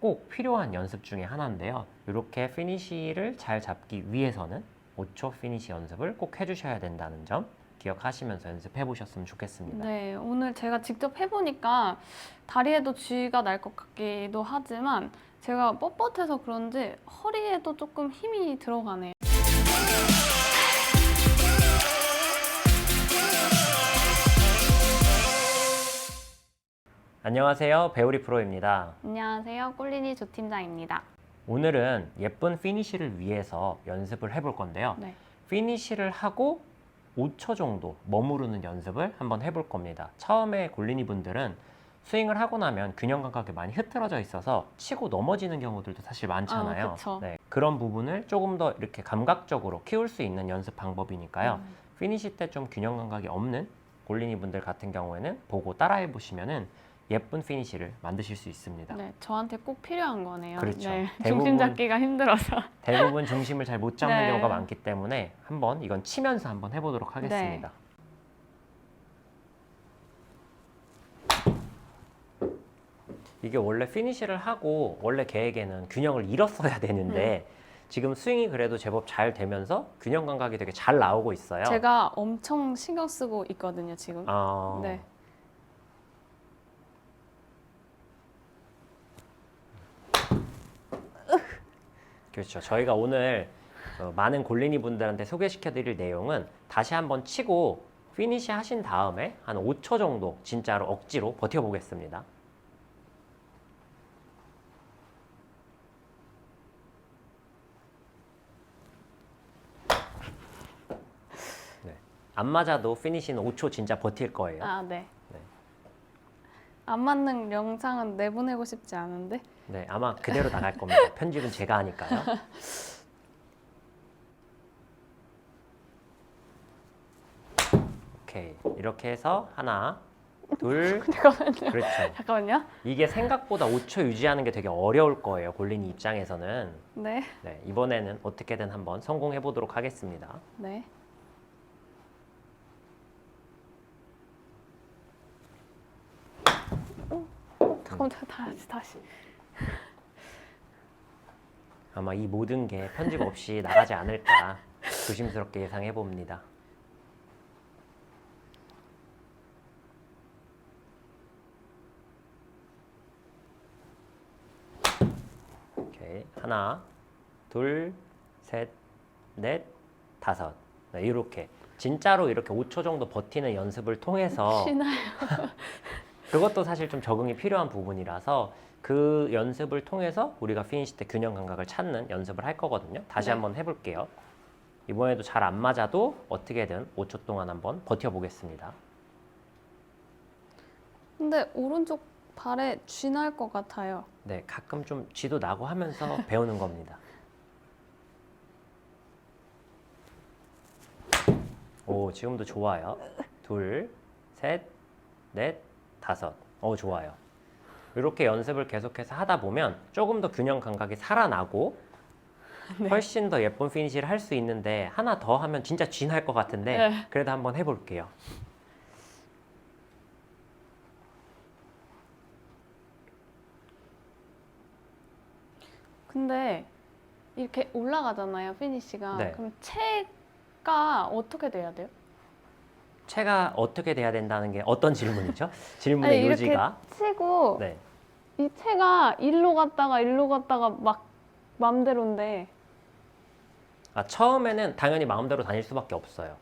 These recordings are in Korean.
꼭 필요한 연습 중에 하나인데요. 이렇게 피니쉬를 잘 잡기 위해서는 5초 피니쉬 연습을 꼭 해주셔야 된다는 점 기억하시면서 연습해 보셨으면 좋겠습니다. 네, 오늘 제가 직접 해보니까 다리에도 쥐가 날 것 같기도 하지만 제가 뻣뻣해서 그런지 허리에도 조금 힘이 들어가네요. 안녕하세요. 배우리 프로입니다. 안녕하세요, 꼴리니 조팀장입니다. 오늘은 예쁜 피니쉬를 위해서 연습을 해볼 건데요. 네, 피니쉬를 하고 5초 정도 머무르는 연습을 한번 해볼 겁니다. 처음에 골린이 분들은 스윙을 하고 나면 균형 감각이 많이 흐트러져 있어서 치고 넘어지는 경우들도 사실 많잖아요. 아, 그쵸. 네, 그런 부분을 조금 더 이렇게 감각적으로 키울 수 있는 연습 방법이니까요. 음, 피니쉬 때 좀 균형 감각이 없는 골린이 분들 같은 경우에는 보고 따라해 보시면은 예쁜 피니쉬를 만드실 수 있습니다. 네, 저한테 꼭 필요한 거네요. 그렇죠. 네, 대부분- 중심 잡기가 힘들어서. 대부분 중심을 잘 못 잡는 네. 경우가 많기 때문에 한번 이건 치면서 한번 해보도록 하겠습니다. 이게 원래 피니쉬를 하고 원래 계획에는 균형을 잃었어야 되는데 지금 스윙이 그래도 제법 잘 되면서 균형 감각이 되게 잘 나오고 있어요. 제가 엄청 신경 쓰고 있거든요, 지금. 어, 네. 그렇죠. 저희가 오늘 어, 많은 골린이 분들한테 소개시켜 드릴 내용은 다시 한번 치고 피니시 하신 다음에 한 5초 정도 진짜로 억지로 버텨보겠습니다. 네. 안 맞아도 피니시는 5초 진짜 버틸 거예요. 아, 네. 네. 안 맞는 영상은 내보내고 싶지 않은데. 네, 아마 그대로 나갈 겁니다. 편집은 제가 하니까요. 오케이. 이렇게 해서 하나, 둘, 잠깐만요. 그렇죠. 잠깐만요. 이게 생각보다 5초 유지하는 게 되게 어려울 거예요. 골린이 입장에서는. 네, 네, 이번에는 어떻게든 한번 성공해 보도록 하겠습니다. 네. 잠깐만, 다- 다시, 다시. 아마 이 모든 게 편집 없이 나가지 않을까 조심스럽게 예상해 봅니다. 오케이 하나, 둘, 셋, 넷, 다섯. 네, 이렇게 진짜로 이렇게 5초 정도 버티는 연습을 통해서 쉬나요? 그것도 사실 좀 적응이 필요한 부분이라서 그 연습을 통해서 우리가 피니시 때 균형 감각을 찾는 연습을 할 거거든요. 다시 네. 한번 해볼게요. 이번에도 잘 안 맞아도 어떻게든 5초 동안 한번 버텨보겠습니다. 근데 오른쪽 발에 쥐날 것 같아요. 네, 가끔 좀 쥐도 나고 하면서 배우는 겁니다. 오, 지금도 좋아요. 둘, 셋, 넷, 다섯. 오, 좋아요. 이렇게 연습을 계속해서 하다 보면 조금 더 균형 감각이 살아나고 훨씬 더 예쁜 피니시를 할 수 있는데 하나 더 하면 진짜 쥐날 것 같은데 네. 그래도 한번 해볼게요. 근데 이렇게 올라가잖아요, 피니쉬가. 네. 그럼 채가 어떻게 돼야 돼요? 채가 어떻게 돼야 된다는 게 어떤 질문이죠? 질문의 아니, 이렇게 요지가 치고 네. 이 채가 일로 갔다가 일로 갔다가 막 맘대로인데 아, 처음에는 당연히 마음대로 다닐 수밖에 없어요.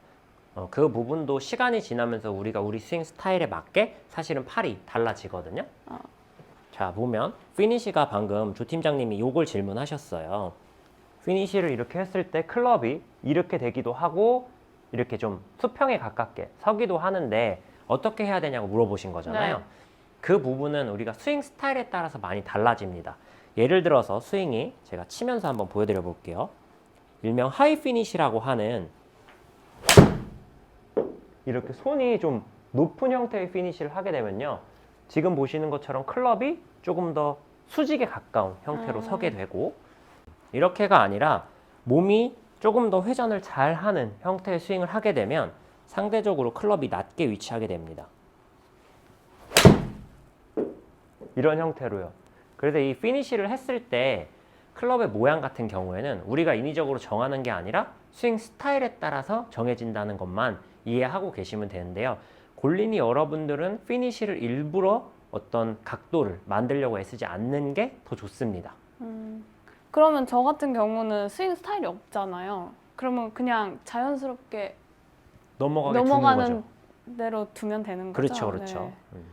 어, 그 부분도 시간이 지나면서 우리가 우리 스윙 스타일에 맞게 사실은 팔이 달라지거든요. 어. 자, 보면 피니시가 방금 조 팀장님이 요걸 질문하셨어요. 피니시를 이렇게 했을 때 클럽이 이렇게 되기도 하고 이렇게 좀 수평에 가깝게 서기도 하는데 어떻게 해야 되냐고 물어보신 거잖아요. 네. 그 부분은 우리가 스윙 스타일에 따라서 많이 달라집니다. 예를 들어서 스윙이 제가 치면서 한번 보여드려 볼게요. 일명 하이 피니시라고 하는 이렇게 손이 좀 높은 형태의 피니시를 하게 되면요. 지금 보시는 것처럼 클럽이 조금 더 수직에 가까운 형태로 아. 서게 되고 이렇게가 아니라 몸이 조금 더 회전을 잘 하는 형태의 스윙을 하게 되면 상대적으로 클럽이 낮게 위치하게 됩니다. 이런 형태로요. 그래서 이 피니쉬를 했을 때 클럽의 모양 같은 경우에는 우리가 인위적으로 정하는 게 아니라 스윙 스타일에 따라서 정해진다는 것만 이해하고 계시면 되는데요. 골린이 여러분들은 피니쉬를 일부러 어떤 각도를 만들려고 애쓰지 않는 게 더 좋습니다. 음, 그러면 저 같은 경우는 스윙 스타일이 없잖아요. 그러면 그냥 자연스럽게 넘어가게 두는 넘어가는 거죠. 대로 두면 되는 거죠. 그렇죠, 그렇죠. 네. 음.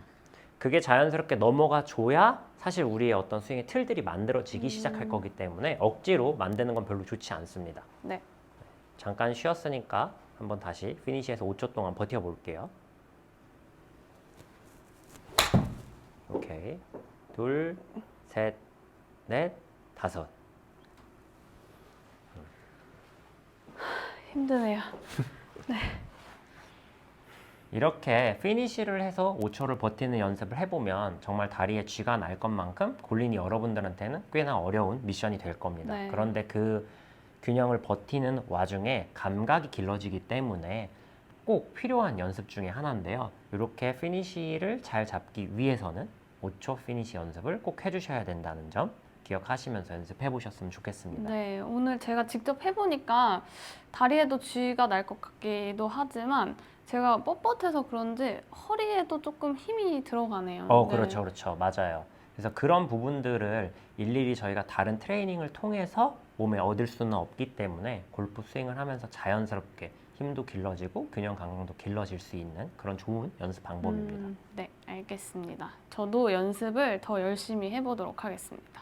그게 자연스럽게 넘어가 줘야 사실 우리의 어떤 스윙의 틀들이 만들어지기 음. 시작할 거기 때문에 억지로 만드는 건 별로 좋지 않습니다. 네. 잠깐 쉬었으니까 한번 다시 피니시에서 5초 동안 버텨볼게요. 오케이. 둘, 셋, 넷, 다섯. 힘드네요. 이렇게 피니시를 해서 5초를 버티는 연습을 해보면 정말 다리에 쥐가 날 것만큼 골린이 여러분들한테는 꽤나 어려운 미션이 될 겁니다. 네. 그런데 그 균형을 버티는 와중에 감각이 길러지기 때문에 꼭 필요한 연습 중에 하나인데요. 이렇게 피니시를 잘 잡기 위해서는 5초 피니시 연습을 꼭 해주셔야 된다는 점 기억하시면서 연습해 보셨으면 좋겠습니다. 네, 오늘 제가 직접 해보니까 다리에도 쥐가 날 것 같기도 하지만 제가 뻣뻣해서 그런지 허리에도 조금 힘이 들어가네요. 어, 네. 그렇죠, 그렇죠. 맞아요. 그래서 그런 부분들을 일일이 저희가 다른 트레이닝을 통해서 몸에 얻을 수는 없기 때문에 골프 스윙을 하면서 자연스럽게 힘도 길러지고 균형 감각도 길러질 수 있는 그런 좋은 연습 방법입니다. 음, 네, 알겠습니다. 저도 연습을 더 열심히 해보도록 하겠습니다.